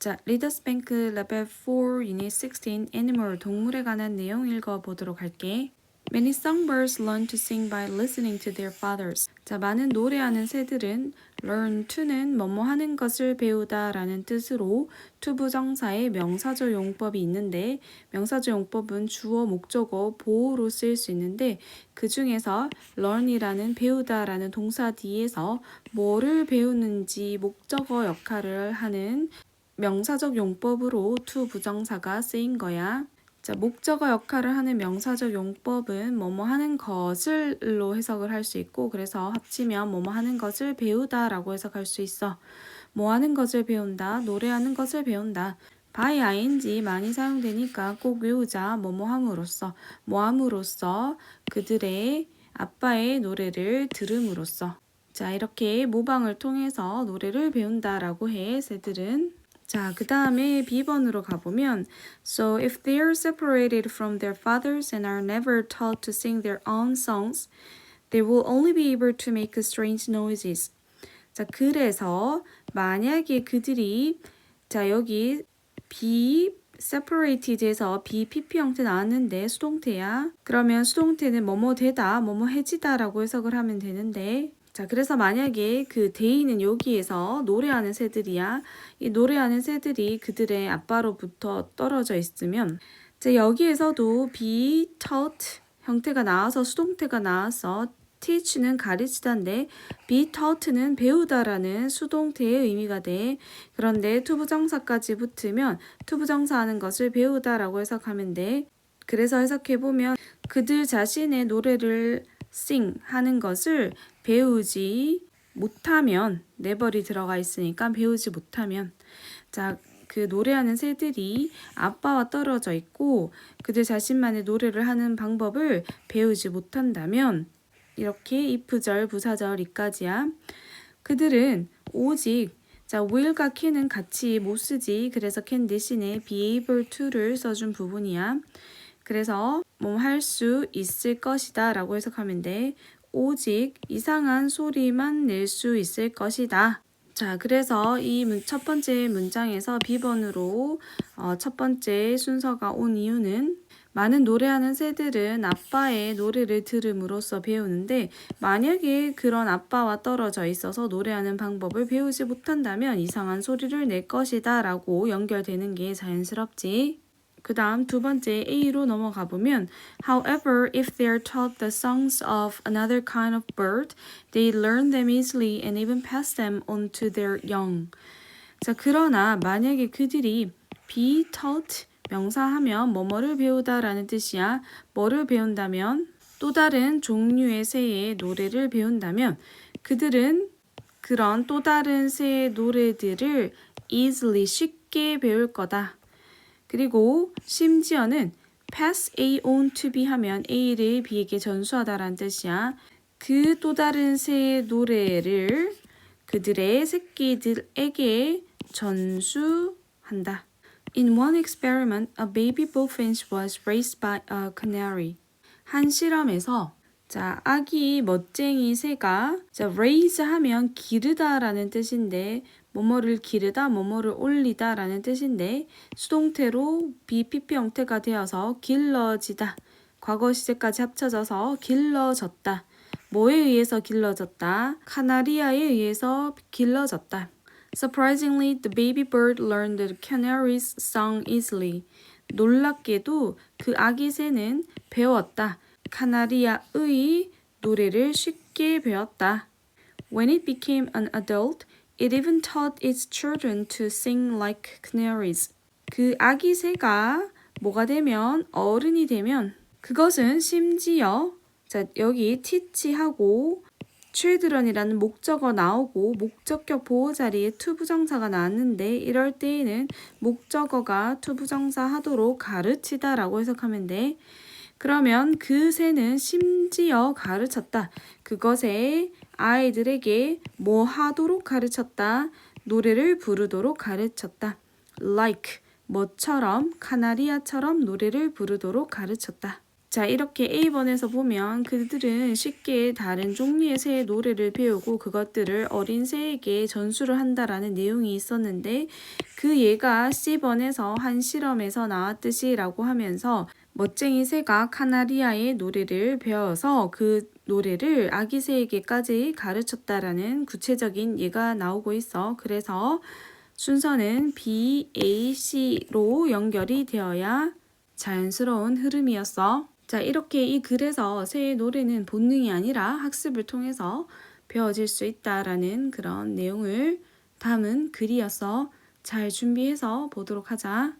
자, 리더스 뱅크 레벨 4 유닛 16 애니멀 동물에 관한 내용 읽어 보도록 할게. Many songbirds learn to sing by listening to their fathers. 자, 많은 노래하는 새들은 learn to는 뭐뭐 하는 것을 배우다 라는 뜻으로 to 부정사의 명사조 용법이 있는데 명사조 용법은 주어, 목적어, 보호로 쓰일 수 있는데 그 중에서 learn이라는 배우다 라는 동사 뒤에서 뭐를 배우는지 목적어 역할을 하는 명사적 용법으로 to 부정사가 쓰인 거야. 자, 목적어 역할을 하는 명사적 용법은 뭐뭐 하는 것을로 해석을 할 수 있고 그래서 합치면 뭐뭐 하는 것을 배우다라고 해석할 수 있어. 뭐 하는 것을 배운다, 노래하는 것을 배운다. by ing 많이 사용되니까 꼭 외우자. 뭐뭐 함으로써, 뭐 함으로써 그들의 아빠의 노래를 들음으로써. 자, 이렇게 모방을 통해서 노래를 배운다라고 해, 새들은. 자, 그 다음에 B번으로 가보면 So if they are separated from their fathers and are never taught to sing their own songs, they will only be able to make strange noises. 자, 그래서 만약에 그들이 자, 여기 be separated에서 be pp 형태 나왔는데 수동태야. 그러면 수동태는 뭐뭐 되다, 뭐뭐 해지다라고 해석을 하면 되는데 자, 그래서 만약에 그 데이는 여기에서 노래하는 새들이야. 이 노래하는 새들이 그들의 아빠로부터 떨어져 있으면 자, 여기에서도 be taught 형태가 나와서 수동태가 나와서 teach는 가르치다인데 be taught는 배우다라는 수동태의 의미가 돼. 그런데 투부정사까지 붙으면 투부정사 하는 것을 배우다라고 해석하면 돼. 그래서 해석해 보면 그들 자신의 노래를 sing 하는 것을 배우지 못하면 never이 들어가 있으니까 배우지 못하면. 자 그 노래하는 새들이 아빠와 떨어져 있고 그들 자신만의 노래를 하는 방법을 배우지 못한다면 이렇게 if절 부사절 이까지야. 그들은 오직 자 will과 can은 같이 못 쓰지. 그래서 can 대신에 be able to를 써준 부분이야 그래서 뭐 할 수 있을 것이다 라고 해석하면 돼 오직 이상한 소리만 낼 수 있을 것이다. 자, 그래서 이 첫 번째 문장에서 B번으로 어, 첫 번째 순서가 온 이유는 많은 노래하는 새들은 아빠의 노래를 들음으로써 배우는데 만약에 그런 아빠와 떨어져 있어서 노래하는 방법을 배우지 못한다면 이상한 소리를 낼 것이다 라고 연결되는 게 자연스럽지. 그 다음 두 번째 A로 넘어가 보면 However, if they are taught the songs of another kind of bird, they learn them easily and even pass them on to their young. 자, 그러나 만약에 그들이 be taught 명사하면 뭐뭐를 배우다라는 뜻이야. 뭐를 배운다면 또 다른 종류의 새의 노래를 배운다면 그들은 그런 또 다른 새의 노래들을 easily 쉽게 배울 거다. 그리고 심지어는 pass A on to B 하면 A를 B에게 전수하다라는 뜻이야. 그 또 다른 새의 노래를 그들의 새끼들에게 전수한다. In one experiment, a baby bullfinch was raised by a canary. 한 실험에서 자, 아기 멋쟁이 새가 자, raise 하면 기르다라는 뜻인데 뭐뭐를 기르다, 뭐뭐를 올리다 라는 뜻인데 수동태로 BPP 형태가 되어서 길러지다. 과거 시제까지 합쳐져서 길러졌다. 뭐에 의해서 길러졌다? 카나리아에 의해서 길러졌다. Surprisingly, the baby bird learned the canary's song easily. 놀랍게도 그 아기 새는 배웠다. 카나리아의 노래를 쉽게 배웠다. When it became an adult, It even taught its children to sing like canaries. 그 아기 새가 뭐가 되면 어른이 되면 그것은 심지어 자 여기 teach하고 children이라는 목적어 나오고 목적격 보호 자리에 to 부정사가 나왔는데 이럴 때에는 목적어가 to 부정사 하도록 가르치다 라고 해석하면 돼. 그러면 그 새는 심지어 가르쳤다. 그것에 아이들에게 뭐 하도록 가르쳤다. 노래를 부르도록 가르쳤다. like 뭐처럼 카나리아처럼 노래를 부르도록 가르쳤다. 자, 이렇게 A번에서 보면 그들은 쉽게 다른 종류의 새의 노래를 배우고 그것들을 어린 새에게 전수를 한다라는 내용이 있었는데 그 예가 C번에서 한 실험에서 나왔듯이 라고 하면서 멋쟁이 새가 카나리아의 노래를 배워서 그 노래를 아기 새에게까지 가르쳤다라는 구체적인 예가 나오고 있어. 그래서 순서는 B, A, C로 연결이 되어야 자연스러운 흐름이었어. 자, 이렇게 이 글에서 새의 노래는 본능이 아니라 학습을 통해서 배워질 수 있다라는 그런 내용을 담은 글이어서 잘 준비해서 보도록 하자.